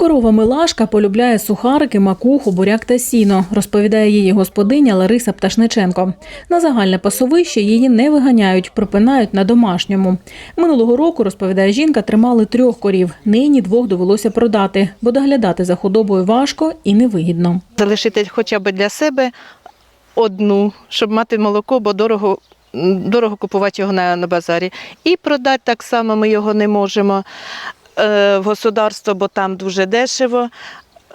Корова Милашка полюбляє сухарики, макуху, буряк та сіно, розповідає її господиня Лариса Пташниченко. На загальне пасовище її не виганяють, пропинають на домашньому. Минулого року, розповідає жінка, тримали трьох корів. Нині двох довелося продати, бо доглядати за худобою важко і невигідно. залишити хоча б для себе одну, щоб мати молоко, бо дорого. Дорого купувати його на, на базарі. І продати так само ми його не можемо в государство, бо там дуже дешево.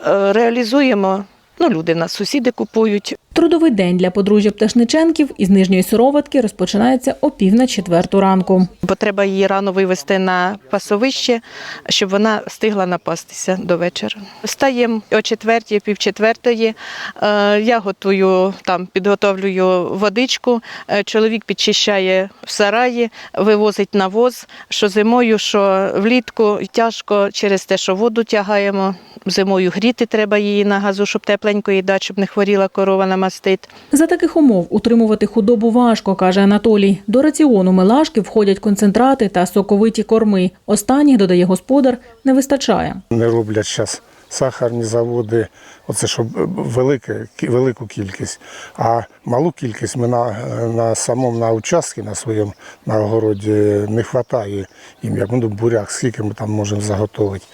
Е, реалізуємо, ну, люди в нас сусіди купують. Трудовий день для подружжя Пташниченків із нижньої сироватки розпочинається о пів на четверту ранку. Бо треба її рано вивезти на пасовище, щоб вона встигла напастися до вечора. Встаємо о четвертій, пів четвертої. Е, Я готую там, підготовлюю водичку. Е, Чоловік підчищає в сараї, вивозить на воз, що зимою, що влітку тяжко через те, що воду тягаємо. Зимою гріти треба її на газу, щоб тепленько їй дати, щоб не хворіла корова на мастит. За таких умов утримувати худобу важко, каже Анатолій. До раціону милашки входять концентрати та соковиті корми. Останніх, додає господар, не вистачає. Не роблять зараз сахарні заводи, оце щоб велике, кі- велику кількість. А малу кількість ми на, на самому на участку, на своєму на огороді не вистачає їм, як ну, буряк, скільки ми там можемо заготовити.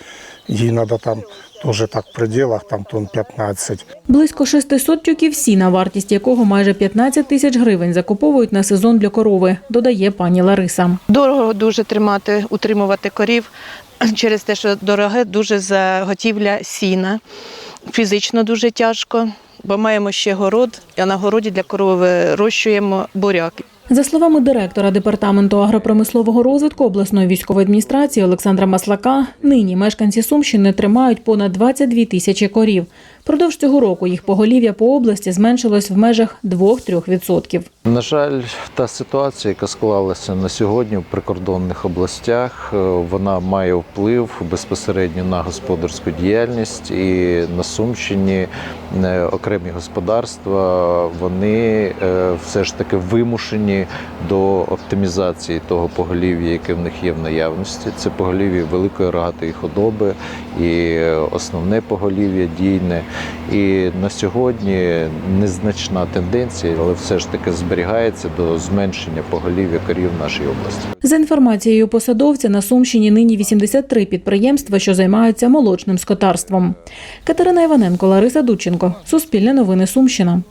Їй треба там теж так в пределах, там тонн 15. Близько 600 тюків сіна, вартість якого майже 15 тисяч гривень закуповують на сезон для корови, додає пані Лариса. Дорого дуже тримати, утримувати корів через те, що дороге дуже заготівля сіна. Фізично дуже тяжко, бо маємо ще город, а на городі для корови вирощуємо буряк. За словами директора департаменту агропромислового розвитку обласної військової адміністрації Олександра Маслака, нині мешканці Сумщини тримають понад 22 тисячі корів. Продовж цього року їх поголів'я по області зменшилось в межах 2-3%. На жаль, та ситуація, яка склалася на сьогодні в прикордонних областях, е, вона має вплив безпосередньо на господарську діяльність і на Сумщині е, окремі господарства вони е, все ж таки вимушені до оптимізації того поголів'я, яке в них є в наявності. Це поголів'я великої рогатої худоби і основне поголів'я дійне. І на сьогодні незначна тенденція, але все ж таки зберігається до зменшення поголів'я корів в нашій області. За інформацією посадовця, на Сумщині нині 83 підприємства, що займаються молочним скотарством. Катерина Іваненко, Лариса Дудченко. Суспільне новини Сумщина.